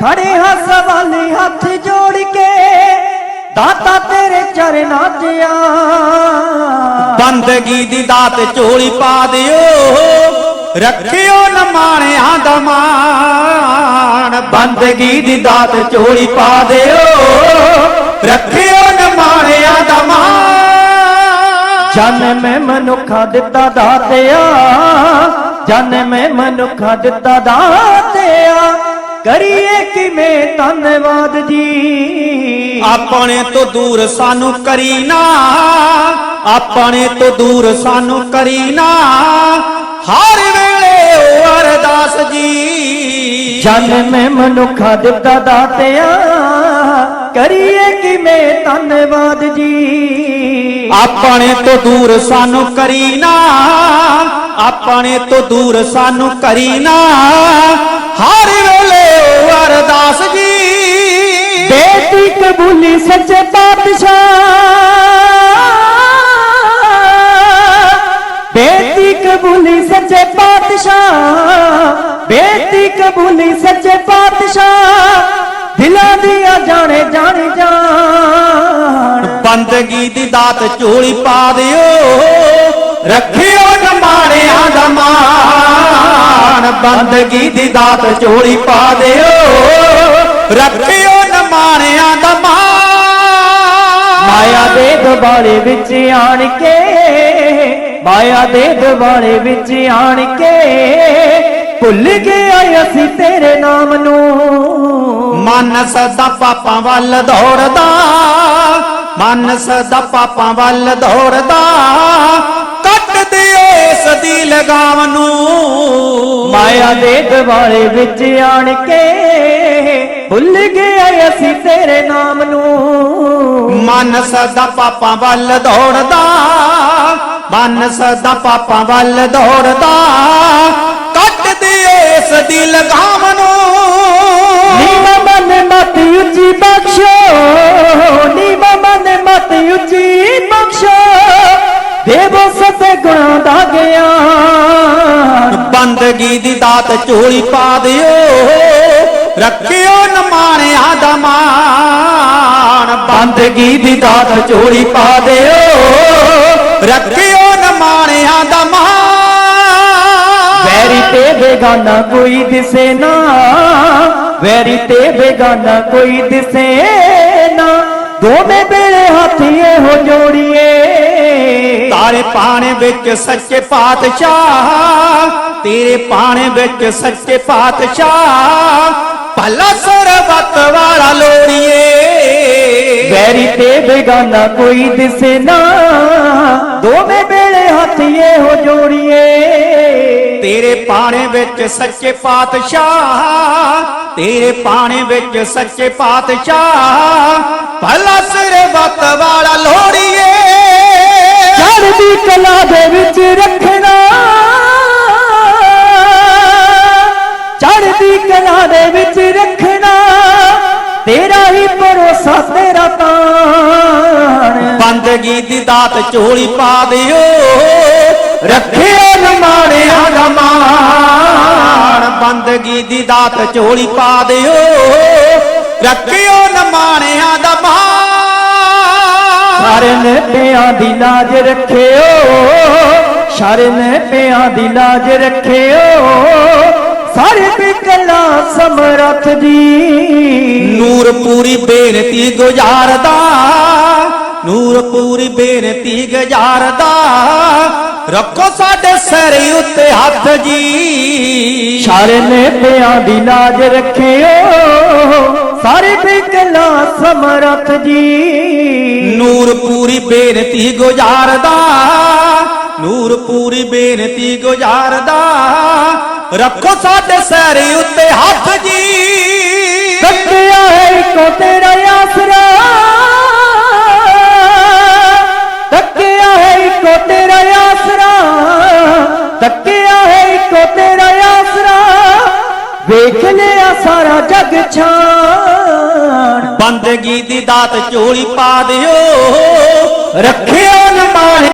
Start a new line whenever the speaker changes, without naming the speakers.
ਖੜੇ ਹਾਂ ਸਵਾਲੇ ਹੱਥ ਜੋੜ ਕੇ ਦਾਤਾ ਤੇਰੇ ਚਰਨਾਂ 'ਚ ਆ।
ਬੰਦਗੀ ਦੀ ਦਾਤ ਝੋਲੀ ਪਾ ਦਿਓ ਰੱਖਿਓ ਨ ਮਾਣਿਆਂ ਦਾ ਮਾਣ। ਬੰਦਗੀ ਦੀ ਦਾਤ ਝੋਲੀ ਪਾ ਦਿਓ ਰੱਖਿਓ ਨ ਮਾਣਿਆਂ ਦਾ ਮਾਣ।
ਜਨ ਮੈਂ ਮਨੁੱਖਾ ਦਿੱਤਾ ਦਾਤਿਆ ਜਨ ਮੈਂ ਮਨੁੱਖਾ ਦਿੱਤਾ ਦਾਤਿਆ। ਕਰੀਏ ਕਿਵੇਂ ਧੰਨਵਾਦ ਜੀ?
ਆਪਣੇ ਤੋਂ ਦੂਰ ਸਾਨੂੰ ਕਰੀ ਨਾ। ਆਪਣੇ ਤੋਂ ਦੂਰ ਸਾਨੂੰ ਕਰੀ ਨਾ। ਹਰ ਵੇਲੇ ਉਹ ਅਰਦਾਸ ਜੀ।
ਜਨ ਮੈਂ ਮਨੁੱਖਾ ਦਿੱਤਾ ਦਾਤਿਆ। ਕਰੀਏ ਕਿਵੇਂ ਧੰਨਵਾਦ ਜੀ?
ਆਪਣੇ ਤੋਂ ਦੂਰ ਸਾਨੂੰ ਕਰੀ ਨਾ। ਆਪਣੇ ਤੋਂ ਦੂਰ ਸਾਨੂੰ ਕਰੀ ਨਾ। ਹਰ ਅਰਦਾਸ ਜੀ
ਬੇਟੀ ਕਬੂਲੀ ਸੱਚੇ ਪਾਤਸ਼ਾਹ। ਬੇਟੀ ਕਬੂਲੀ ਸੱਚੇ ਪਾਤਸ਼ਾਹ। ਬੇਟੀ ਕਬੂਲੀ ਸੱਚੇ ਪਾਤਸ਼ਾਹ। ਦਿਲਾਂ ਦੀਆਂ ਜਾਣੇ ਜਾਣੇ ਜਾਣ।
ਬੰਦਗੀ ਦੀ ਦਾਤ ਝੋਲੀ ਪਾ ਦਿਓ। ਰੱਖਿਓ ਨਮਾਣਿਆਂ ਦਾ ਮਾਣ। ਬੰਦਗੀ ਦੀ ਦਾਤ ਝੋਲੀ ਪਾ ਦਿਓ। ਦੇ
ਦਬਾਲੇ ਵਿੱਚ ਆਣ ਕੇ ਮਾਇਆ ਦੇ ਦਬਾਲੇ ਵਿੱਚ ਆਣ ਕੇ ਭੁੱਲ ਗਿਆ ਅਸੀਂ ਤੇਰੇ ਨਾਮ ਨੂੰ।
ਮਨ ਸਦਾ ਪਾਪਾਂ ਵੱਲ ਦੌੜਦਾ ਮਨ ਸਦਾ ਪਾਪਾਂ ਵੱਲ ਦੌੜਦਾ ਕੱਟ ਦਿਓ ਇਸ ਦੀ ਲਗਾਮ ਨੂੰ।
ਮਾਇਆ ਦੇ ਦਬਾਲੇ ਵਿੱਚ ਆਣ ਕੇ ਭੁੱਲ ਗਿਆ ਅਸੀਂ ਤੇਰੇ ਨਾਮ ਨੂੰ।
ਮਨ ਸਦਾ ਪਾਪਾਂ ਵੱਲ ਦੌੜਦਾ ਮਨ ਸਦਾ ਪਾਪਾਂ ਵੱਲ ਦੌੜਦਾ। ਕੱਟ ਦਿਓ ਇਸ ਦੀ ਲਗਾਮ ਨੂੰ।
ਨੀਵਾ ਮਨ ਮਤ ਉੱਚੀ ਬਖਸ਼ੋ ਨੀਵਾ ਮਨ ਮਤ ਉੱਚੀ ਬਖਸ਼ੋ। ਦੇਵੋ ਸਤੇ ਗੁਣਾਂ ਦਾ ਗਿਆਨ।
ਬੰਦਗੀ ਦੀ ਦਾਤ ਝੋਲੀ ਪਾ ਦਿਓ। ਰੱਖਿਓ ਨਮਾਣਿਆਂ ਦਾ ਮਾਣ। ਬੰਦਗੀ ਦੀ ਦਾਤ ਝੋਲੀ ਪਾ ਦਿਓ। ਰੱਖਿਓ ਨਮਾਣਿਆਂ ਦਾ ਮਾਣ।
ਵੈਰੀ ਤੇ ਬੇਗਾਨਾ ਕੋਈ ਦਿਸੇ ਨਾ। ਵੈਰੀ ਤੇ ਬੇਗਾਨਾ ਕੋਈ ਦਿਸੇ ਨਾ। ਦੋਵੇਂ ਬੇੜੇ ਹੱਥੀਏ ਹੋ ਜੋੜੀਏ।
ਤਾਰੇ ਪਾਣੇ ਵਿੱਚ ਸੱਚੇ ਪਾਤਸ਼ਾਹ। ਤੇਰੇ ਪਾਣੇ ਵਿੱਚ ਸੱਚੇ ਪਾਤਸ਼ਾਹ। ਭਲਾ ਸਰਬੱਤ ਵਾਲਾ ਲੋੜੀਏ।
ਵੈਰੀ ਤੇ ਬੇਗਾਨਾ ਕੋਈ ਦਿਸੇ ਨਾ। ਦੋਵੇਂ ਬੇੜੇ ਹੱਥੀਏ ਹੋ ਜੋੜੀਏ।
ਤੇਰੇ ਪਾਣੇ ਵਿੱਚ ਸੱਚੇ ਪਾਤਸ਼ਾਹ ਤੇਰੇ ਪਾਣੇ ਵਿੱਚ ਸੱਚੇ ਪਾਤਸ਼ਾਹ। ਭਲਾ ਸਰਬੱਤ ਵਾਲਾ ਲੋੜੀਏ। ਬੰਦਗੀ ਦੀ ਦਾਤ ਝੋਲੀ ਪਾ ਦਿਓ। ਰੱਖਿਓ ਨਮਾਣਿਆਂ ਦਾ ਮਾਣ ਬੰਦਗੀ ਦੀ ਦਾਤ ਝੋਲੀ ਪਾ ਦਿਓ। ਰੱਖਿਓ ਨਮਾਣਿਆਂ ਦਾ ਮਾਣ।
ਸ਼ਰਨ ਪਿਆਂ ਦੀ ਲਾਜ ਰੱਖਿਓ। ਸ਼ਰਨ ਪਿਆਂ ਦੀ ਲਾਜ ਰੱਖਿਓ। ਸਾਰੇ ਤੇ ਕਲਾ ਸਮਰੱਥ ਜੀ
ਨੂਰ ਪੂਰੀ ਬੇਨਤੀ ਗੁਜ਼ਾਰਦਾ। ਨੂਰ ਪੂਰੀ ਬੇਨਤੀ ਗੁਜ਼ਾਰਦਾ ਰੱਖੋ ਸਾਡੇ ਸਿਰ ਉੱਤੇ ਹੱਥ ਜੀ।
ਸ਼ਰਨ ਪਿਆਂ ਦੀ ਲਾਜ ਰੱਖਿਓ। ਸਾਰੇ ਤੇ ਕਲਾ ਸਮਰੱਥ ਜੀ।
ਨੂਰ ਪੂਰੀ ਬੇਨਤੀ ਗੁਜ਼ਾਰਦਾ ਨੂਰ ਪੂਰੀ ਬੇਨਤੀ ਗੁਜ਼ਾਰਦਾ ਰੱਖੋ ਸਾਡੇ ਸਿਰ ਉੱਤੇ ਹੱਥ ਜੀ।
ਸੱਤਿਆ ਹੈ ਕੋ ਤੇਰਾ ਆਸਰਾ। ਵੇਖ ਲਿਆ ਸਾਰਾ ਜਗ ਛਾਣ।
ਬੰਦਗੀ ਦੀ ਦਾਤ ਝੋਲੀ ਪਾ ਦਿਓ। ਰੱਖਿਓ ਨਮਾਣੇ